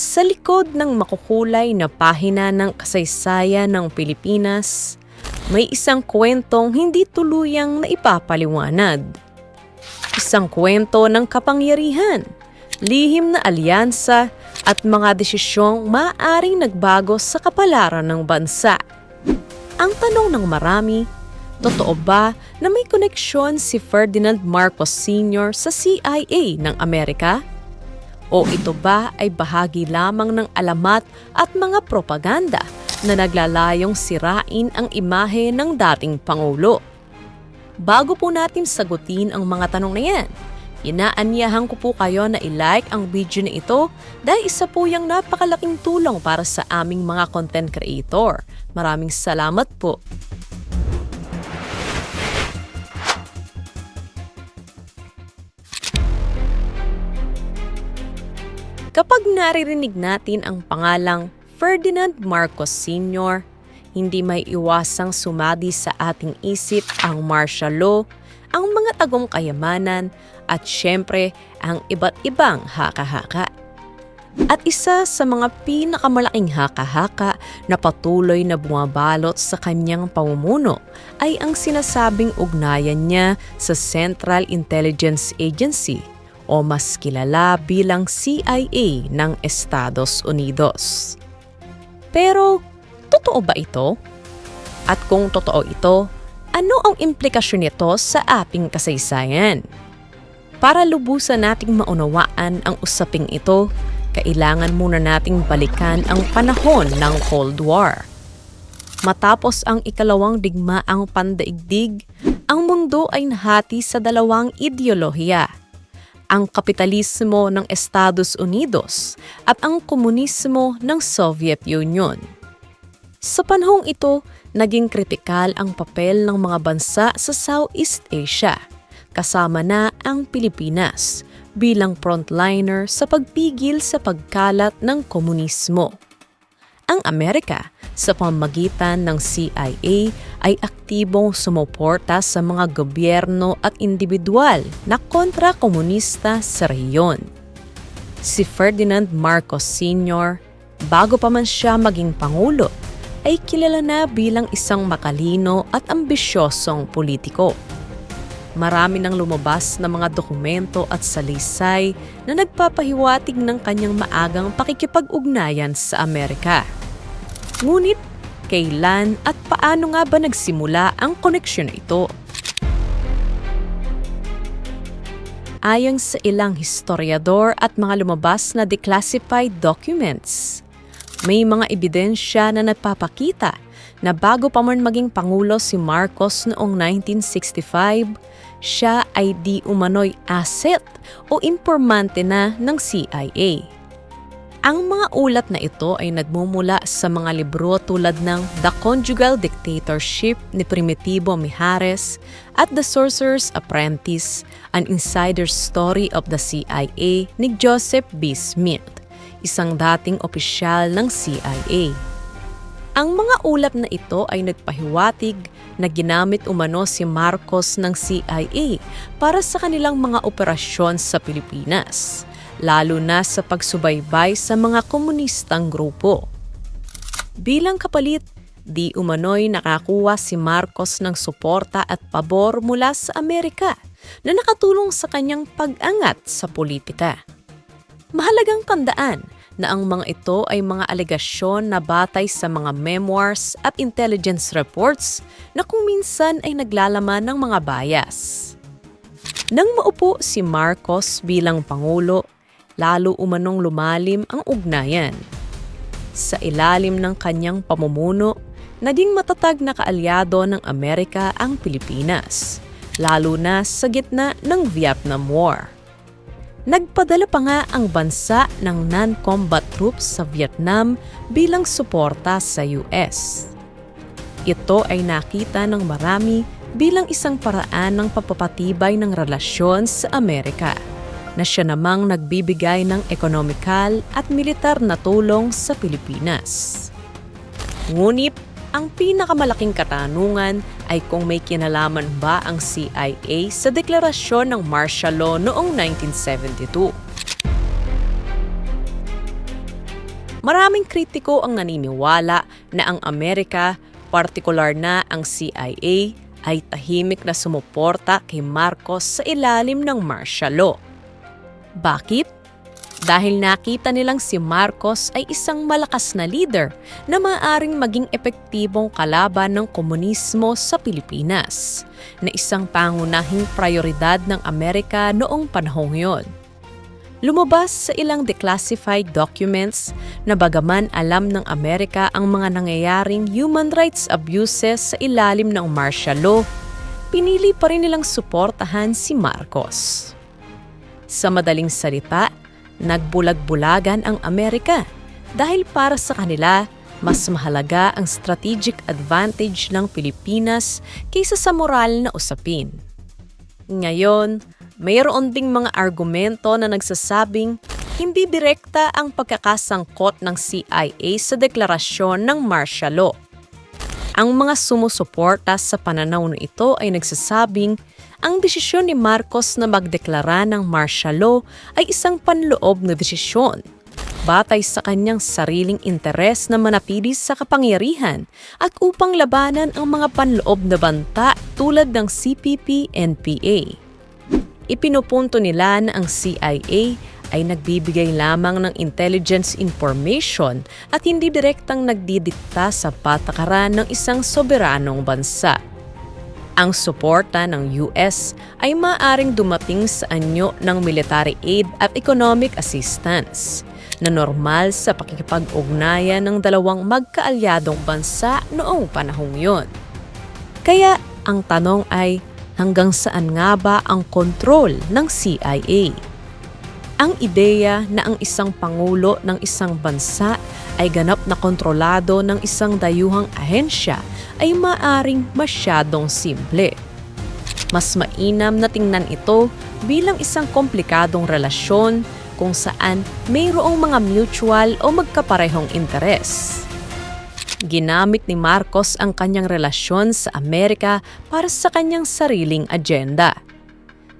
Sa likod ng makukulay na pahina ng kasaysayan ng Pilipinas, may isang kwentong hindi tuluyang naipapaliwanag. Isang kwento ng kapangyarihan, lihim na alyansa at mga desisyong maaring nagbago sa kapalaran ng bansa. Ang tanong ng marami, totoo ba na may koneksyon si Ferdinand Marcos Sr. sa CIA ng Amerika? O ito ba ay bahagi lamang ng alamat at mga propaganda na naglalayong sirain ang imahe ng dating Pangulo? Bago po natin sagutin ang mga tanong na yan, inaanyahan ko po kayo na i-like ang video na ito dahil isa po yung napakalaking tulong para sa aming mga content creator. Maraming salamat po. Kapag naririnig natin ang pangalang Ferdinand Marcos Sr., hindi may iwasang sumadi sa ating isip ang martial law, ang mga tagong kayamanan, at syempre ang iba't ibang haka-haka. At isa sa mga pinakamalaking haka-haka na patuloy na bumabalot sa kanyang pamumuno ay ang sinasabing ugnayan niya sa Central Intelligence Agency o mas kilala bilang CIA ng Estados Unidos. Pero totoo ba ito? At kung totoo ito, ano ang implikasyon nito sa ating kasaysayan? Para lubusan nating maunawaan ang usaping ito, kailangan muna nating balikan ang panahon ng Cold War. Matapos ang ikalawang digmaang pandaigdig, ang mundo ay nahati sa dalawang ideolohiya. Ang kapitalismo ng Estados Unidos at ang komunismo ng Soviet Union. Sa panahong ito, naging kritikal ang papel ng mga bansa sa Southeast Asia, kasama na ang Pilipinas bilang frontliner sa pagpigil sa pagkalat ng komunismo. Ang Amerika, sa pamagitan ng CIA, ay aktibong sumuporta sa mga gobyerno at individual na kontra-komunista sa rehiyon. Si Ferdinand Marcos Sr., bago pa man siya maging pangulo, ay kilala na bilang isang makalino at ambisyosong politiko. Marami nang lumabas na mga dokumento at salisay na nagpapahiwatig ng kanyang maagang pakikipag-ugnayan sa Amerika. Ngunit, kailan at paano nga ba nagsimula ang koneksyon na ito? Ayon sa ilang historiador at mga lumabas na declassified documents, may mga ebidensya na nagpapakita na bago pa man maging Pangulo si Marcos noong 1965, siya ay di umano'y asset o impormante na ng CIA. Ang mga ulat na ito ay nagmumula sa mga libro tulad ng The Conjugal Dictatorship ni Primitivo Mijares at The Sorcerer's Apprentice, An Insider's Story of the CIA ni Joseph B. Smith, isang dating opisyal ng CIA. Ang mga ulat na ito ay nagpahiwatig na ginamit umano si Marcos ng CIA para sa kanilang mga operasyon sa Pilipinas, lalo na sa pagsubaybay sa mga komunistang grupo. Bilang kapalit, di umano'y nakakuha si Marcos ng suporta at pabor mula sa Amerika na nakatulong sa kanyang pag-angat sa politika. Mahalagang tandaan na ang mga ito ay mga alegasyon na batay sa mga memoirs at intelligence reports na kung minsan ay naglalaman ng mga bias. Nang maupo si Marcos bilang Pangulo, lalo umanong lumalim ang ugnayan. Sa ilalim ng kanyang pamumuno, naging matatag na kaalyado ng Amerika ang Pilipinas, lalo na sa gitna ng Vietnam War. Nagpadala pa nga ang bansa ng non-combat troops sa Vietnam bilang suporta sa US. Ito ay nakita ng marami bilang isang paraan ng papapatibay ng relasyon sa Amerika na siya namang nagbibigay ng ekonomikal at militar na tulong sa Pilipinas. Ngunit ang pinakamalaking katanungan ay kung may kinalaman ba ang CIA sa deklarasyon ng martial law noong 1972. Maraming kritiko ang naniniwala na ang Amerika, partikular na ang CIA, ay tahimik na sumuporta kay Marcos sa ilalim ng martial law. Bakit? Dahil nakita nilang si Marcos ay isang malakas na leader na maaaring maging epektibong kalaban ng komunismo sa Pilipinas, na isang pangunahing prioridad ng Amerika noong panahong yon. Lumabas sa ilang declassified documents na bagaman alam ng Amerika ang mga nangyayaring human rights abuses sa ilalim ng martial law, pinili pa rin nilang suportahan si Marcos. Sa madaling salita, nagbulag-bulagan ang Amerika dahil para sa kanila, mas mahalaga ang strategic advantage ng Pilipinas kaysa sa moral na usapin. Ngayon, mayroon ding mga argumento na nagsasabing hindi direkta ang pagkakasangkot ng CIA sa deklarasyon ng martial law. Ang mga sumusuporta sa pananaw na ito ay nagsasabing ang desisyon ni Marcos na magdeklara ng martial law ay isang panloob na desisyon batay sa kanyang sariling interes na manapili sa kapangyarihan at upang labanan ang mga panloob na banta tulad ng CPP-NPA. Ipinupunto nila na ang CIA ay nagbibigay lamang ng intelligence information at hindi direktang nagdidikta sa patakaran ng isang soberanong bansa. Ang suporta ng US ay maaring dumating sa anyo ng military aid at economic assistance na normal sa pakikipag-ugnayan ng dalawang magkaalyadong bansa noong panahong yon. Kaya ang tanong ay hanggang saan nga ba ang kontrol ng CIA? Ang ideya na ang isang pangulo ng isang bansa ay ganap na kontrolado ng isang dayuhang ahensya ay maaring masyadong simple. Mas mainam na tingnan ito bilang isang komplikadong relasyon kung saan mayroong mga mutual o magkaparehong interes. Ginamit ni Marcos ang kanyang relasyon sa Amerika para sa kanyang sariling agenda.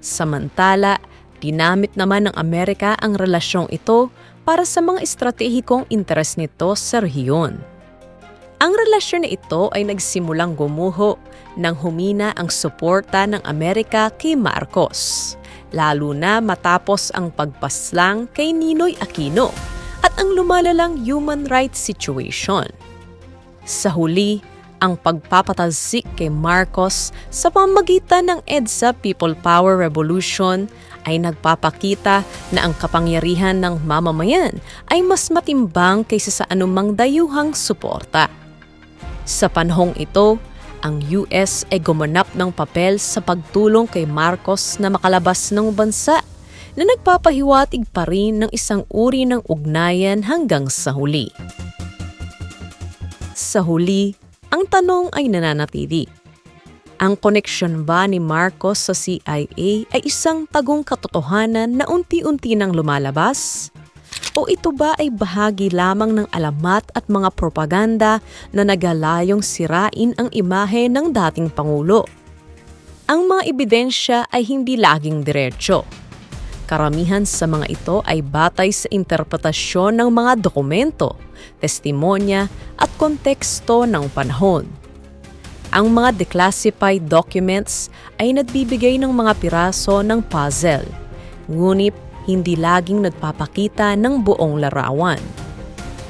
Samantala, Dinamit naman ng Amerika ang relasyong ito para sa mga estratehikong interes nito sa rehiyon. Ang relasyon na ito ay nagsimulang gumuho nang humina ang suporta ng Amerika kay Marcos, lalo na matapos ang pagpaslang kay Ninoy Aquino at ang lumalalang human rights situation. Sa huli, ang pagpapatalsik kay Marcos sa pamagitan ng EDSA People Power Revolution ay nagpapakita na ang kapangyarihan ng mamamayan ay mas matimbang kaysa sa anumang dayuhang suporta. Sa panahong ito, ang US ay gumanap ng papel sa pagtulong kay Marcos na makalabas ng bansa na nagpapahiwatig pa rin ng isang uri ng ugnayan hanggang sa huli. Sa huli, ang tanong ay nananatili ang koneksyon ba ni Marcos sa CIA ay isang tagong katotohanan na unti-unti nang lumalabas? O ito ba ay bahagi lamang ng alamat at mga propaganda na nagalayong sirain ang imahe ng dating Pangulo? Ang mga ebidensya ay hindi laging diretsyo. Karamihan sa mga ito ay batay sa interpretasyon ng mga dokumento, testimonya at konteksto ng panahon. Ang mga declassified documents ay nagbibigay ng mga piraso ng puzzle, ngunit hindi laging nagpapakita ng buong larawan.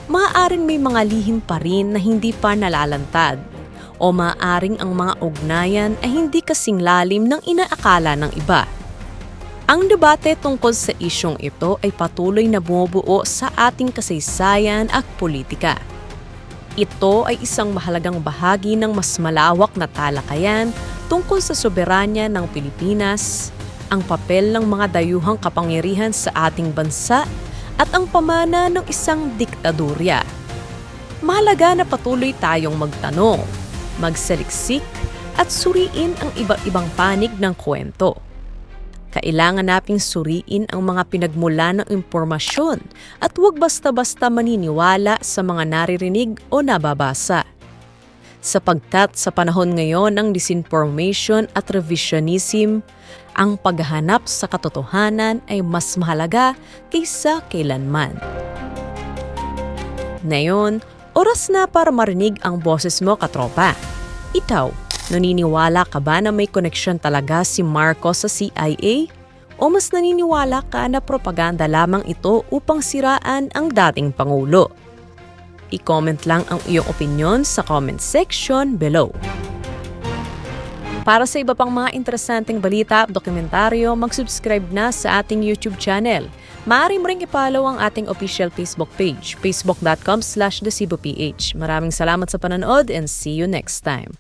Maaaring may mga lihim pa rin na hindi pa nalalantad o maaaring ang mga ugnayan ay hindi kasing lalim ng inaakala ng iba. Ang debate tungkol sa isyong ito ay patuloy na bumubuo sa ating kasaysayan at politika. Ito ay isang mahalagang bahagi ng mas malawak na talakayan tungkol sa soberanya ng Pilipinas, ang papel ng mga dayuhang kapangyarihan sa ating bansa at ang pamana ng isang diktadurya. Mahalaga na patuloy tayong magtanong, magsaliksik at suriin ang iba-ibang panig ng kwento kailangan nating suriin ang mga pinagmula ng impormasyon at huwag basta-basta maniniwala sa mga naririnig o nababasa. Sapagkat sa panahon ngayon ng disinformation at revisionism, ang paghahanap sa katotohanan ay mas mahalaga kaysa kailanman. Ngayon, oras na para marinig ang boses mo katropa. Ikaw, naniniwala ka ba na may koneksyon talaga si Marcos sa CIA? O mas naniniwala ka na propaganda lamang ito upang siraan ang dating Pangulo? I-comment lang ang iyong opinion sa comment section below. Para sa iba pang mga interesanteng balita at dokumentaryo, mag-subscribe na sa ating YouTube channel. Maaari mo ring ipollow ang ating official Facebook page, facebook.com slash Maraming salamat sa panonood and see you next time.